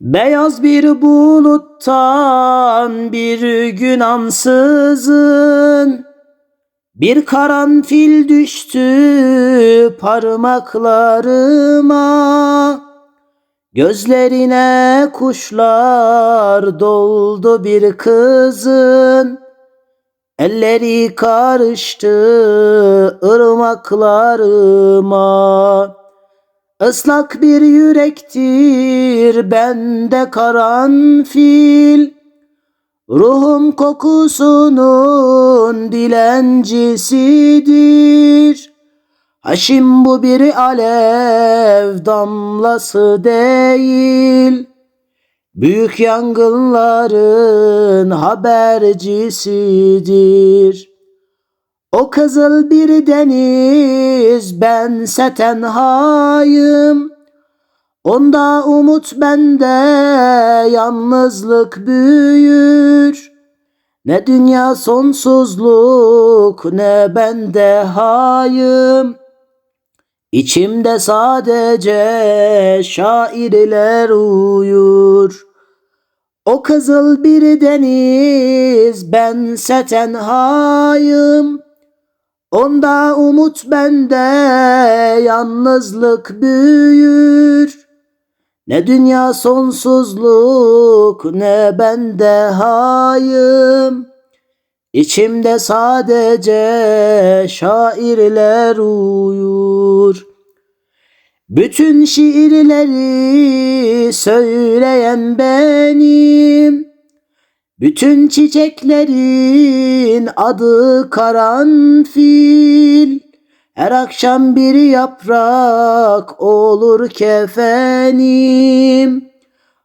Beyaz bir buluttan bir gün ansızın bir karanfil düştü parmaklarıma. Gözlerine kuşlar doldu bir kızın Elleri karıştı ırmaklarıma Islak bir yürektir bende karanfil. Ruhum kokusunun dilencisidir. Haşim bu bir alev damlası değil. Büyük yangınların habercisidir o kızıl bir deniz bense tenhayım Onda umut bende yalnızlık büyür. Ne dünya sonsuzluk ne bende hayım. İçimde sadece şairler uyur. O kızıl bir deniz bense tenhayım Onda umut bende yalnızlık büyür. Ne dünya sonsuzluk ne bende hayım. İçimde sadece şairler uyur. Bütün şiirleri söyleyen benim bütün çiçeklerin adı karanfil. Her akşam bir yaprak olur kefenim.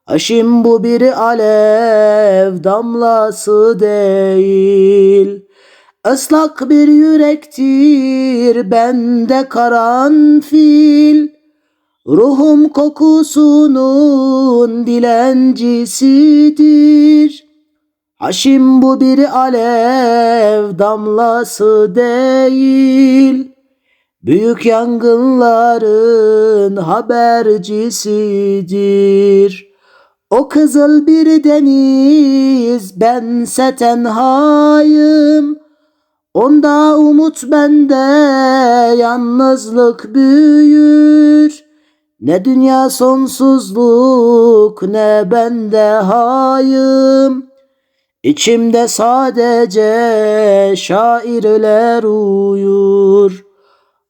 Aşim bu bir alev damlası değil. Islak bir yürektir bende karanfil. Ruhum kokusunun dilencisidir Haşim bu bir alev damlası değil. Büyük yangınların habercisidir. O kızıl bir deniz bense tenhayım. Onda umut bende yalnızlık büyür. Ne dünya sonsuzluk ne bende hayım İçimde sadece şairler uyur.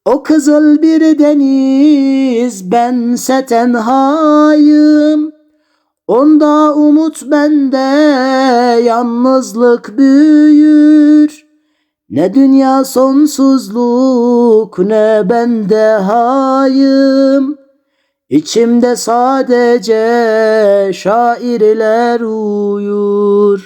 O kızıl bir deniz bense tenhayım. Onda umut bende yalnızlık büyür. Ne dünya sonsuzluk ne bende hayım. İçimde sadece şairler uyur